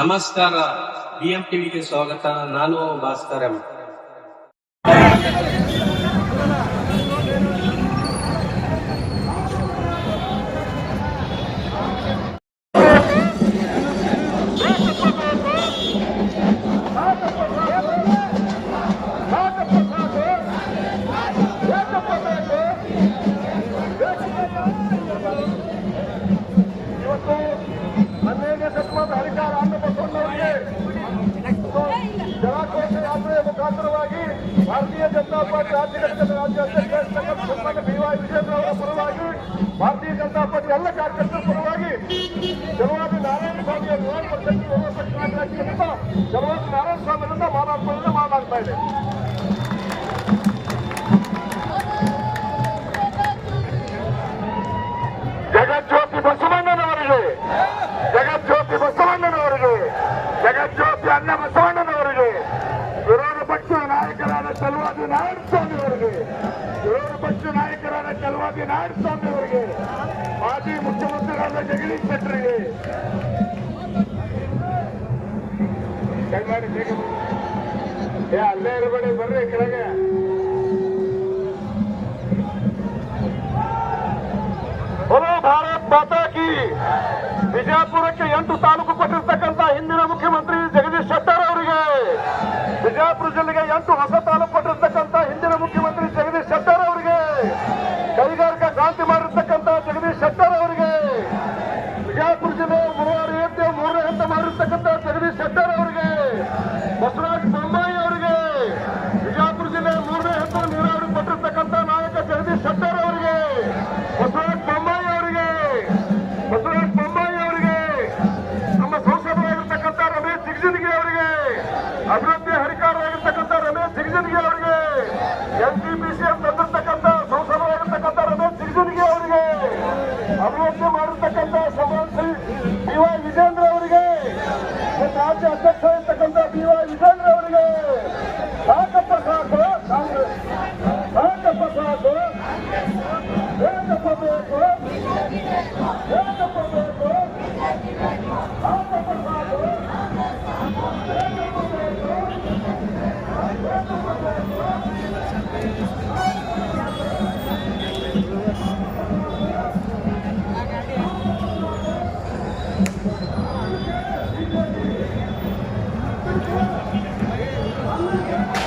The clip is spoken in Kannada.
ನಮಸ್ಕಾರ. ಬಿಎಂ ಟಿವಿಗೆ ಸ್ವಾಗತ. ನಾನು ಭಾಸ್ಕರ್. ಎಂ ಜನತಾ ಪಾರ್ಟಿ ರಾಜ್ಯ ಘಟಕದ ರಾಜ್ಯ ಅಧ್ಯಕ್ಷ ಸನ್ಮಾನ್ಯ ಬಿ ವೈ ವಿಜೇಂದ್ರ ಅವರ ಪರವಾಗಿ ಭಾರತೀಯ ಜನತಾ ಪಾರ್ಟಿ ಎಲ್ಲ ಕಾರ್ಯಕರ್ತರ ಪರವಾಗಿ ಜಲವಾದಿ ನಾರಾಯಣ ಸ್ವಾಮಿ ಅವರ ವಿಧಾನ ಪರಿಷತ್ ವಿರೋಧ ಪಕ್ಷ ನಾಯಕರಾಗಿದ್ದರಿಂದ ಜಲವಾದಿ ನಾರಾಯಣ ಸ್ವಾಮಿ ಅವರಿಂದ ಮಾತಾಡ್ಕೊಳ್ಳೋದು ಮಾತಾಡ್ತಾ ಇದೆ. ನಾಯಕರಾದ ಚಲವಾದಿ ನಾರಾಯಣಸ್ವಾಮಿ ಅವರಿಗೆ ವಿರೋಧ ಪಕ್ಷ ನಾಯಕರಾದ ಚಲವಾದಿ ನಾರಾಯಣಸ್ವಾಮಿ ಅವರಿಗೆ ಮಾಜಿ ಮುಖ್ಯಮಂತ್ರಿಗಳಾದ ಜಗದೀಶ್ ಶೆಟ್ಟರಿಗೆ ದಯಮಾಡಿ ಬೇಗ ಬನ್ನಿ. ಏ ಅಲ್ಲೇ ಇರಬೇಡಿ ಬರ್ರಿ ಕೆಳಗೆ ಬರೋ ಭಾರತ್ ಮಾತಾ ಕಿ ಬಿಜಾಪುರಕ್ಕೆ ಎಂಟು ತಾಲೂಕು ಕೊಟ್ಟಿರ್ತಕ್ಕಂಥ ಹಿಂದಿನ ಮುಖ್ಯಮಂತ್ರಿ ಜಗದೀಶ್ ಶೆಟ್ಟರ್ ಅವರಿಗೆ ಬಿಜಾಪುರ ಜಿಲ್ಲೆಗೆ ಎಂಟು ಹೊಸ ಕ್ರಾಂತಿ ಮಾಡಿರ್ತಕ್ಕಂಥ ಜಗದೀಶ್ ಶೆಟ್ಟರ್ ಅವರಿಗೆ. ವಿಜಯಪುರ ಜಿಲ್ಲೆ ಮೂವರು ಎಂಟು ಮೂರನೇ ಹಂತ ಮಾಡಿರ್ತಕ್ಕಂಥ ಜಗದೀಶ್ ಶೆಟ್ಟರ್ ಅವರಿಗೆ. ಬಸವರಾಜ ಬೊಮ್ಮಾಯಿ ಅವರಿಗೆ. ವಿಜಯಪುರ ಜಿಲ್ಲೆ ಮೂರನೇ ಹಂತ ನೀರಾವರಿ ಪಟ್ಟಿರ್ತಕ್ಕಂಥ ನಾಯಕ ಜಗದೀಶ್ ಶೆಟ್ಟರ್ ಅವರಿಗೆ. ಬಸವರಾಜ ಬೊಮ್ಮಾಯಿ ಅವರಿಗೆ. ಬಸವರಾಜ ಬೊಮ್ಮಾಯಿ ಅವರಿಗೆ. ನಮ್ಮ ಸಂಸದರಾಗಿರ್ತಕ್ಕಂಥ ರಮೇಶ್ ಜಿಗಜಿನಗಿ ಅವರಿಗೆ. ಅಭಿವೃದ್ಧಿ ಹರಿಕಾರರಾಗಿರ್ತಕ್ಕಂಥ ರಮೇಶ್ ಸಿಗ್ಜನ್ಗೆ ಅವರಿಗೆ. ಎನ್ಸಿಪಿಸಿ ಅಂತ ರಾಜ್ಯ ಅಧ್ಯಕ್ಷ ಇರ್ತಕ್ಕಂಥ ಬಿ ವೈ ವಿಜೇಂದ್ರ ಅವರಿಗೆ ಸಾಕಪ್ಪ ಸಾಕು. 早い!